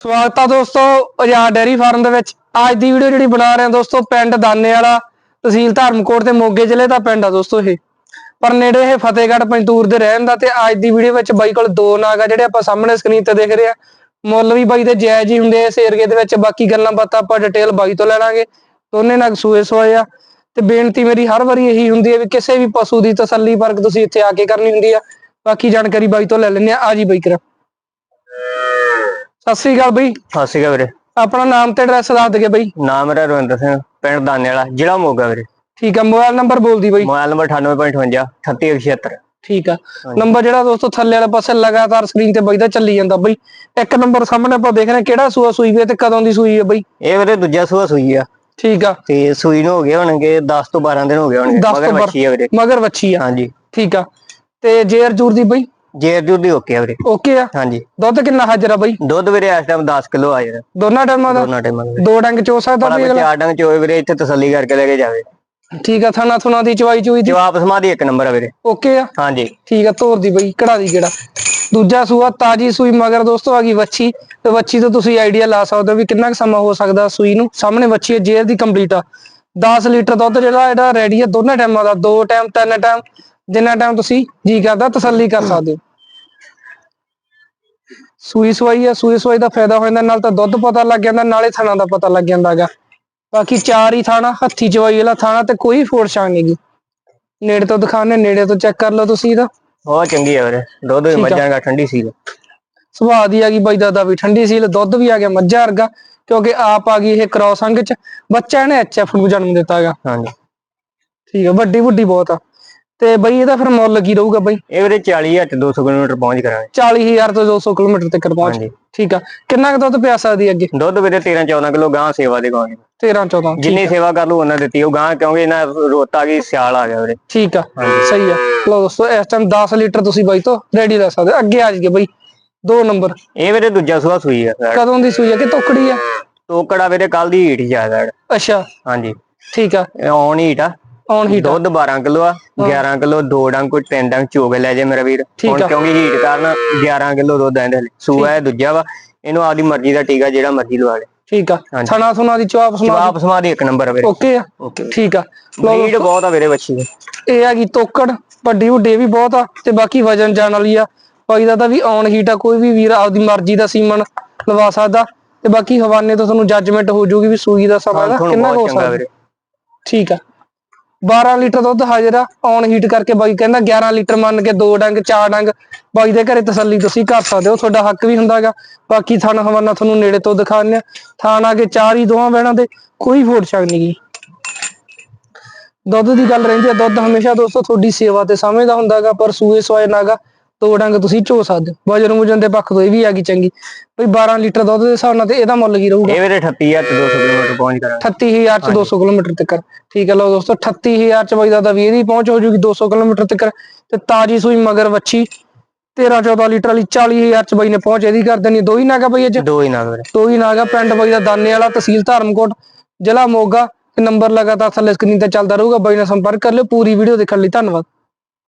ਸਵਾਗਤ ਆ ਦੋਸਤੋ ਆਜ਼ਾਦ ਡੈਰੀ ਫਾਰਮ ਦੇ ਵਿੱਚ। ਅੱਜ ਦੀ ਵੀਡੀਓ ਜਿਹੜੀ ਬਣਾ ਰਹੇ ਹਾਂ ਦੋਸਤੋ, ਪਿੰਡ ਦਾਨੇ ਵਾਲਾ ਤਹਿਸੀਲ ਧਰਮਕੋਟ ਤੇ ਮੋਗੇ ਜ਼ਿਲ੍ਹੇ ਦਾ ਪਿੰਡ ਆ ਦੋਸਤੋ ਇਹ। ਪਰ ਨੇੜੇ ਇਹ ਫਤਿਹਗੜ੍ਹ ਪੰਜਤੂਰ ਦੇ ਰਹਿਣ ਦਾ ਤੇ ਅੱਜ ਦੀ ਵੀਡੀਓ ਵਿੱਚ ਬਾਈ ਕੋਲ ਦੋ ਨਾਗ ਆ ਜਿਹੜੇ ਆਪਾਂ ਸਾਹਮਣੇ ਸਕਰੀਨ ਤੇ ਦੇਖ ਰਹੇ ਆ ਮੁੱਲ ਵੀ ਬਾਈ ਦੇ ਜਾਇਜ਼ ਹੀ ਹੁੰਦੇ ਆ ਇਸ ਏਰੀਏ ਦੇ ਵਿੱਚ। ਬਾਕੀ ਗੱਲਾਂ ਬਾਤਾਂ ਆਪਾਂ ਡਿਟੇਲ ਬਾਈ ਤੋਂ ਲੈ ਲਾਂਗੇ। ਦੋਨੇ ਨਾਗ ਸੂਏ ਸੋਏ ਆ। ਤੇ ਬੇਨਤੀ ਮੇਰੀ ਹਰ ਵਾਰੀ ਇਹੀ ਹੁੰਦੀ ਹੈ ਵੀ ਕਿਸੇ ਵੀ ਪਸ਼ੂ ਦੀ ਤਸੱਲੀ ਪਰਖ ਤੁਸੀਂ ਇੱਥੇ ਆ ਕੇ ਕਰਨੀ ਹੁੰਦੀ ਆ। ਬਾਕੀ ਜਾਣਕਾਰੀ ਬਾਈ ਤੋਂ ਲੈ ਲੈਂਦੇ ਆ ਆ ਜੀ ਬਾਈ ਕਰਾ। ਸਤਿ ਸ੍ਰੀ ਅਕਾਲ ਬਾਈ। ਸਤਿ ਸ਼੍ਰੀ ਅਕਾਲ ਵੀਰੇ। ਆਪਣਾ ਨਾਮ ਤੇ ਐਡਰੈਸ ਦੱਸ ਦਗੇ ਬਾਈ। ਨਾਮ ਮੇਰਾ ਰਵਿੰਦਰ ਸਿੰਘ ਪਿੰਡ ਦਾਨੇ ਵਾਲਾ ਜ਼ਿਲ੍ਹਾ ਮੋਗਾ ਵੀਰੇ। ਠੀਕ ਆ ਮੋਬਾਈਲ ਨੰਬਰ ਬੋਲਦੀ ਬਾਈ। ਮੋਬਾਈਲ ਨੰਬਰ 9858 3876 ਠੀਕ ਆ। ਨੰਬਰ ਜਿਹੜਾ ਦੋਸਤੋ ਥੱਲੇ ਵਾਲੇ ਪਾਸੇ ਲਗਾਤਾਰ ਸਕਰੀਨ ਤੇ ਬਾਈ ਦਾ ਚੱਲੀ ਜਾਂਦਾ ਬਾਈ। ਇੱਕ ਨੰਬਰ ਸਾਹਮਣੇ ਆਪਾਂ ਦੇਖ ਰਹੇ ਕਿਹੜਾ ਸੂਆ ਸੂਈ ਵੀ ਤੇ ਕਦੋਂ ਦੀ ਸੂਈ ਹੈ ਬਾਈ? ਇਹ ਵੀਰੇ ਦੂਜਾ ਸੂਆ ਸੂਈ ਆ। ਠੀਕ ਆ। ਤੇ ਸੂਈ ਨੂੰ ਹੋ ਗਏ ਹੋਣਗੇ 10 ਤੋਂ 12 ਦਿਨ ਹੋ ਗਏ ਹੋਣਗੇ 10 ਮਗਰ ਮੱਛੀ ਆ ਵੀਰੇ। ਮਗਰ ਵੱਛੀ ਆ। ਹਾਂਜੀ। ਠੀਕ ਆ। ਤੇ ਜੇਰ ਜੂਰ ਦੀ ਬਾਈ ਜੇਰ ਜੂਰ ਦੀ ਓਕੇ ਆ ਵੀਰੇ। ਓਕੇ ਆ? ਹਾਂਜੀ। ਦੁੱਧ ਕਿੰਨਾ ਹਾਜ਼ਰ ਆ ਬਾਈ? ਦੁੱਧ ਵੀਰੇ ਇਸ ਟਾਈਮ 10 ਕਿਲੋ ਆ ਜਿਹੜਾ ਦੋਨਾਂ ਟਾਈਮਾਂ ਦਾ? ਦੋਨਾਂ ਟਾਈਮਾਂ ਦੇ ਦੋ ਡੰਗ ਚੋ ਸਕਦਾ ਬੱਚਾ ਅਗਲਾ? ਆਡਾਂ ਚੋਏ ਵੀਰੇ ਇੱਥੇ ਤਸੱਲੀ ਕਰਕੇ ਲੈ ਕੇ ਜਾਵੇ। ਠੀਕ ਆ ਥਣਾ ਥੁਣਾ ਦੀ ਚਵਾਈ ਚੂਈ ਦੀ? ਜਵਾਬ ਸਮਾਦੀ ਇੱਕ ਨੰਬਰ ਆ ਵੀਰੇ। ਓਕੇ ਆ? ਹਾਂਜੀ। ਠੀਕ ਆ ਤੋਰ ਦੀ ਬਈ ਕੜਾ ਦੀ ਕਿਹੜਾ ਦੂਜਾ ਸੂਆ ਤਾਜੀ ਸੂਈ ਮਗਰ ਦੋਸਤੋ ਆ ਗਈ ਵੱਛੀ। ਤੇ ਵੱਛੀ ਤੋਂ ਤੁਸੀਂ ਆਈਡੀਆ ਲਾ ਸਕਦੇ ਹੋ ਵੀ ਕਿੰਨਾ ਕੁ ਸਮਾਂ ਹੋ ਸਕਦਾ ਸੂਈ ਨੂੰ। ਸਾਹਮਣੇ ਵੱਛੀ ਹੈ ਜੇਰ ਦੀ ਕੰਪਲੀਟ ਆ। 10 ਲੀਟਰ ਦੁੱਧ ਜਿਹੜਾ ਇਹਦਾ ਰੈਡੀ ਹੈ ਦੋਨਾਂ ਟਾਈਮਾਂ ਦਾ। ਦੋ ਟਾਈਮ ਤਿੰਨ ਟਾਈਮ ਜਿੰਨਾ ਟਾਈਮ ਤੁਸੀਂ ਜੀ ਕਰਦਾ ਤਸੱਲੀ ਕਰ ਸਕਦੇ ਹੋ। ਸੂਈ ਸਵਾਈ ਆ ਸੂਈ ਸਵਾਈ ਦਾ ਫਾਇਦਾ ਹੋ ਜਾਂਦਾ ਨਾਲ ਤਾਂ ਦੁੱਧ ਪਤਾ ਲੱਗ ਜਾਂਦਾ ਨਾਲੇ ਥਣਾ ਦਾ ਪਤਾ ਲੱਗ ਜਾਂਦਾਗਾ ਬਾਕੀ ਚਾਰ ਹੀ ਥਾਣਾ ਹੱਥੀ ਚਵਾਈ ਵਾਲਾ ਥਾਣਾ ਤੇ ਕੋਈ ਫੋੜ ਛਾਂਗ ਨਹੀਂਗੀ ਨੇੜੇ ਤੋਂ ਦਿਖਾਣੇ ਨੇੜੇ ਤੋਂ ਚੈੱਕ ਕਰ ਲਓ ਤੁਸੀਂ ਇਹਦਾ। ਬਹੁਤ ਚੰਗੀ ਆ ਵੀਰੇ ਦੁੱਧ ਵੀ ਮੱਝਾਂ ਦਾ ਠੰਡੀ ਸੀ ਸੁਭਾਅ ਦੀ ਆ ਗਈ ਬਾਈ ਦਾਦਾ ਵੀ ਠੰਡੀ ਸੀਲ ਦੁੱਧ ਵੀ ਆ ਗਿਆ ਮੱਝਾਂ ਵਰਗਾ ਕਿਉਂਕਿ ਆਪ ਆ ਗਈ ਇਹ ਕ੍ਰੋਸ ਅੰਗ ਚ ਬੱਚਾ ਇਹਨੇ ਐਚਐਫ ਨੂੰ ਜਨਮ ਦਿੱਤਾ ਹੈਗਾ। ਹਾਂਜੀ। ਠੀਕ ਆ ਵੱਡੀ ਵੱਡੀ ਬਹੁਤ ਆ। ਤੇ ਬਈ ਇਹਦਾ ਫਿਰ ਮੁੱਲ ਕੀ ਰਹੂਗਾ ਬਈ? ਇਹ ਵੀਰੇ 40 ਹੱਟ 200 ਕਿਲੋਮੀਟਰ ਪਹੁੰਚ ਕਰਾਂਗੇ। 40000 ਤੋਂ 200 ਕਿਲੋਮੀਟਰ ਤੱਕ ਪਹੁੰਚ। ਠੀਕ ਆ। ਕਿੰਨਾ ਕੁ ਦੁੱਧ ਪਿਆ ਸਕਦੀ ਅੱਗੇ? ਦੁੱਧ ਵੀਰੇ 13 14 ਕਿਲੋ ਗਾਂ ਸੇਵਾ ਦੇ ਗਾਂ। 13 14 ਜਿੰਨੀ ਸੇਵਾ ਕਰ ਲੂ ਉਹਨਾਂ ਦਿੱਤੀ ਉਹ ਗਾਂ ਕਿਉਂਕਿ ਇਹਨਾਂ ਰੋਤ ਆ ਗਈ ਸਿਆਲ ਆ ਗਿਆ ਵੀਰੇ। ਠੀਕ ਆ ਸਹੀ ਆ। ਲਓ ਦੋਸਤੋ ਇਸ ਟਾਈਮ 10 ਲੀਟਰ ਤੁਸੀਂ ਬਾਈ ਤੋਂ ਰੈਡੀ ਲੈ ਸਕਦੇ। ਅੱਗੇ ਆ ਜਾਈਏ ਬਈ। ਦੋ ਨੰਬਰ। ਇਹ ਵੀਰੇ ਦੂਜਾ ਸੂਆ ਸੂਈ ਆ ਕਦੋਂ ਦੀ ਸੂਈ ਆ ਕਿ ਤੋਕੜੀ ਆ? ਟੋਕੜਾ ਵੀਰੇ ਕੱਲ ਦੀ ਹੀਟ ਜ਼ਿਆਦਾ ਅੱਛਾ। ਹਾਂਜੀ। ਠੀਕ ਆ। ਔਨ ਹੀਟ ਆ। ਔਨ ਹੀਟ ਦੁੱਧ 12 ਕਿਲੋ ਆ 11 ਕਿਲੋ ਦੋ ਡੰਗ ਕੋਈ ਤਿੰਨ ਡੰਗ ਚੋਗ ਲੈ ਜੇ ਮੇਰਾ ਵੀਰ। ਹੁਣ ਆ। ਕਿਉਂਕਿ ਹੀਟ ਕਾਰਨ 11 ਕਿਲੋ ਦੁੱਧ ਆਂਦੇ ਹਲੇ ਸੂਆ ਇਹ ਦੂਜਾ ਵਾ ਇਹਨੂੰ ਆਪਦੀ ਮਰਜ਼ੀ ਦਾ ਟੀਕਾ ਜਿਹੜਾ ਮਰਜ਼ੀ ਲਵਾ ਲੈ। ਠੀਕ ਆ। ਥਣਾ ਥੁਣਾ ਦੀ ਚਵਾਪ ਸਮਾ ਜਵਾਬ ਸਮਾਦੀ ਇੱਕ ਨੰਬਰ ਆ ਵੀਰੇ। ਓਕੇ ਆ। ਓਕੇ। ਠੀਕ ਆ। ਹੀਟ ਬਹੁਤ ਆ ਵੀਰੇ ਬੱਚੀ ਦੀ। ਇਹ ਹੈਗੀ ਤੋਕੜ ਵੱਡੀ ਵੱਡੇ ਵੀ ਬਹੁਤ ਆ ਤੇ ਬਾਕੀ ਵਜਨ ਜਾਣ ਵਾਲੀ ਆ। ਬਾਈ ਦਾ ਤਾਂ ਵੀ ਔਨ ਹੀਟ ਆ ਕੋਈ ਵੀ ਵੀਰ ਆਪਦੀ ਮਰਜ਼ੀ ਦਾ ਸੀਮਨ ਲਵਾ ਸਕਦਾ। ਤੇ ਬਾਕੀ ਹਵਾਨੇ ਤੋਂ ਤੁਹਾਨੂੰ ਜੱਜਮੈਂਟ ਹੋ ਜਾਊਗੀ ਵੀ ਸੂਈ ਦਾ ਸਮਾਂ ਦਾ ਕਿੰਨਾ ਕੁ ਹੋ ਸਕਦਾ? ਵੀਰੇ। ਠੀਕ ਆ। 12 ਲੀਟਰ ਦੁੱਧ ਹਾਜ਼ਰ ਆ ਔਨ ਹੀਟ ਕਰਕੇ ਬਾਈ ਕਹਿੰਦਾ 11 ਲੀਟਰ ਮੰਨ ਕੇ ਦੋ ਡੰਗ, ਚਾਰ ਡੰਗ। ਬਾਈ ਦੇ ਘਰੇ ਤਸੱਲੀ ਤੁਸੀਂ ਕਰ ਸਕਦੇ ਹੋ, ਤੁਹਾਡਾ ਹੱਕ ਵੀ ਹੁੰਦਾਗਾ ਬਾਕੀ ਥਣ ਹਵਾਨਾ ਤੁਹਾਨੂੰ ਨੇੜੇ ਤੋਂ ਦਿਖਾਉਂਦੇ ਆ। ਥਾਣ ਆ ਕੇ ਚਾਰ ਹੀ ਦੋਵਾਂ ਬਹਿਣਾ ਤੇ ਕੋਈ ਫੋੜ ਸ਼ੱਕ ਨਹੀਂ ਗੀ ਦੁੱਧ ਦੀ ਗੱਲ ਰਹਿੰਦੀ ਆ, ਦੁੱਧ ਹਮੇਸ਼ਾ ਦੋਸਤੋ ਤੁਹਾਡੀ ਸੇਵਾ ਤੇ ਸਮਝਦਾ ਹੁੰਦਾਗਾ ਪਰ ਸੂਏ ਸਵਾਏ ਨਾਗਾ। ਡੰਗ ਤੁਸੀਂ ਝੋ ਸਕਦੇ ਹੋ ਵਜਨ ਵਜਨ ਦੇ ਪੱਖ ਤੋਂ ਇਹ ਵੀ ਆ ਗਈ ਚੰਗੀ। ਬਈ 12 ਲੀਟਰ ਦੁੱਧ ਦੇ ਹਿਸਾਬ ਨਾਲ ਤੇ ਇਹਦਾ ਮੁੱਲ ਕੀ ਰਹੂਗਾ? ਇਹ ਵੀਰੇ 38 ਹੱਟ 200 ਕਿਲੋਮੀਟਰ ਪਹੁੰਚ ਕਰਾਂਗੇ 38000 ਚ 200 ਕਿਲੋਮੀਟਰ ਤੱਕ। ਠੀਕ ਹੈ ਲਓ ਦੋਸਤੋ 38000 ਚ ਬਾਈ ਦਾ ਵੀ ਇਹਦੀ ਪਹੁੰਚ ਹੋ ਜੂਗੀ 200 ਕਿਲੋਮੀਟਰ ਤੱਕ। ਤੇ ਤਾਜੀ ਸੂਈ ਮਗਰ ਵੱਛੀ 13 14 ਲੀਟਰ ਵਾਲੀ 40000 ਚ ਬਾਈ ਨੇ ਪਹੁੰਚ ਇਹਦੀ ਕਰ ਦੇਣੀ। ਦੋ ਹੀ ਨਾਗਾ ਬਾਈ ਅੱਜ ਦੋ ਹੀ ਨਾ ਵੀਰੇ। ਦੋ ਹੀ ਨਾਗਾ ਪਿੰਡ ਬਾਈ ਦਾ ਦਾਨੇ ਵਾਲਾ ਤਹਿਸੀਲ ਧਰਮਕੋਟ ਜ਼ਿਲ੍ਹਾ ਮੋਗਾ। ਤੇ ਨੰਬਰ ਲਗਾਤਾਰ ਥੱਲੇ ਸਕਰੀਨ ਤੇ ਚੱਲਦਾ ਰਹੂਗਾ। ਬਾਈ ਨਾਲ ਸੰਪਰਕ ਕਰ ਲਿਓ ਪੂਰੀ ਵੀਡੀਓ ਦੇਖਣ ਲਈ ਧੰਨਵਾਦ।